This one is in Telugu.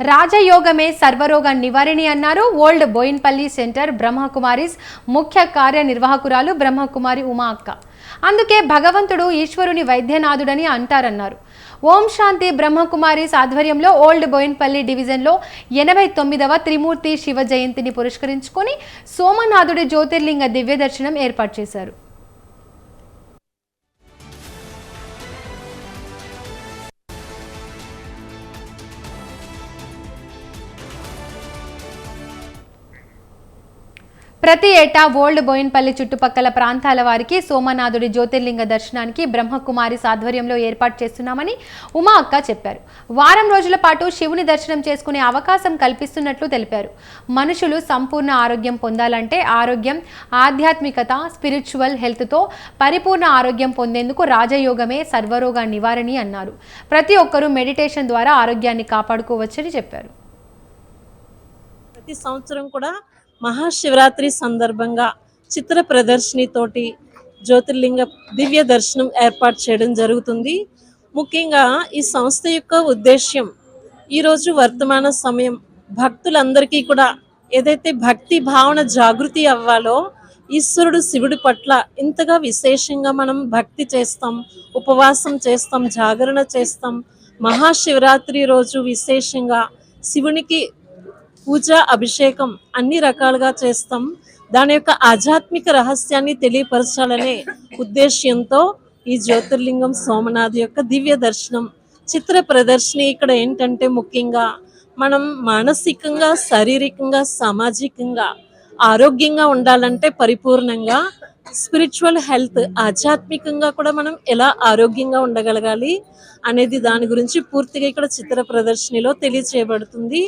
రాజయోగమే సర్వరోగ నివారిణి అన్నారు ఓల్డ్ బోయిన్పల్లి సెంటర్ బ్రహ్మకుమారిస్ ముఖ్య కార్యనిర్వాహకురాలు బ్రహ్మకుమారి ఉమా అక్క. అందుకే భగవంతుడు ఈశ్వరుని వైద్యనాథుడని అంటారన్నారు. ఓం శాంతి బ్రహ్మకుమారిస్ ఆధ్వర్యంలో ఓల్డ్ బోయిన్పల్లి డివిజన్లో ఎనభై తొమ్మిదవ త్రిమూర్తి శివ జయంతిని పురస్కరించుకొని సోమనాథుడి జ్యోతిర్లింగ దివ్య దర్శనం ఏర్పాటు చేశారు. ప్రతి ఏటా ఓల్డ్ బోయిన్పల్లి చుట్టుపక్కల ప్రాంతాల వారికి సోమనాథుడి జ్యోతిర్లింగ దర్శనానికి బ్రహ్మకుమారి సాధ్వర్యంలో ఏర్పాటు చేస్తున్నామని ఉమా అక్క చెప్పారు. వారం రోజుల పాటు శివుని దర్శనం చేసుకునే అవకాశం కల్పిస్తున్నట్లు తెలిపారు. మనుషులు సంపూర్ణ ఆరోగ్యం పొందాలంటే ఆరోగ్యం ఆధ్యాత్మికత స్పిరిచువల్ హెల్త్తో పరిపూర్ణ ఆరోగ్యం పొందేందుకు రాజయోగమే సర్వరోగ నివారణి అన్నారు. ప్రతి ఒక్కరూ మెడిటేషన్ ద్వారా ఆరోగ్యాన్ని కాపాడుకోవచ్చని చెప్పారు. ప్రతి సంవత్సరం కూడా మహాశివరాత్రి సందర్భంగా చిత్ర ప్రదర్శనతోటి జ్యోతిర్లింగ దివ్య దర్శనం ఏర్పాటు చేయడం జరుగుతుంది. ముఖ్యంగా ఈ సంస్థ యొక్క ఉద్దేశ్యం ఈరోజు వర్తమాన సమయం భక్తులందరికీ కూడా ఏదైతే భక్తి భావన జాగృతి అవ్వాలో ఈశ్వరుడు శివుడి పట్ల ఇంతగా విశేషంగా మనం భక్తి చేస్తాం ఉపవాసం చేస్తాం జాగరణ చేస్తాం. మహాశివరాత్రి రోజు విశేషంగా శివునికి పూజ అభిషేకం అన్ని రకాలుగా చేస్తాం. దాని యొక్క ఆధ్యాత్మిక రహస్యాన్ని తెలియపరచాలనే ఉద్దేశ్యంతో ఈ జ్యోతిర్లింగం సోమనాథ్ యొక్క దివ్య దర్శనం చిత్ర ప్రదర్శన ఇక్కడ ఏంటంటే ముఖ్యంగా మనం మానసికంగా శారీరకంగా సామాజికంగా ఆరోగ్యంగా ఉండాలంటే పరిపూర్ణంగా స్పిరిచువల్ హెల్త్ ఆధ్యాత్మికంగా కూడా మనం ఎలా ఆరోగ్యంగా ఉండగలగాలి అనేది దాని గురించి పూర్తిగా ఇక్కడ చిత్ర ప్రదర్శనలో తెలియచేయబడుతుంది.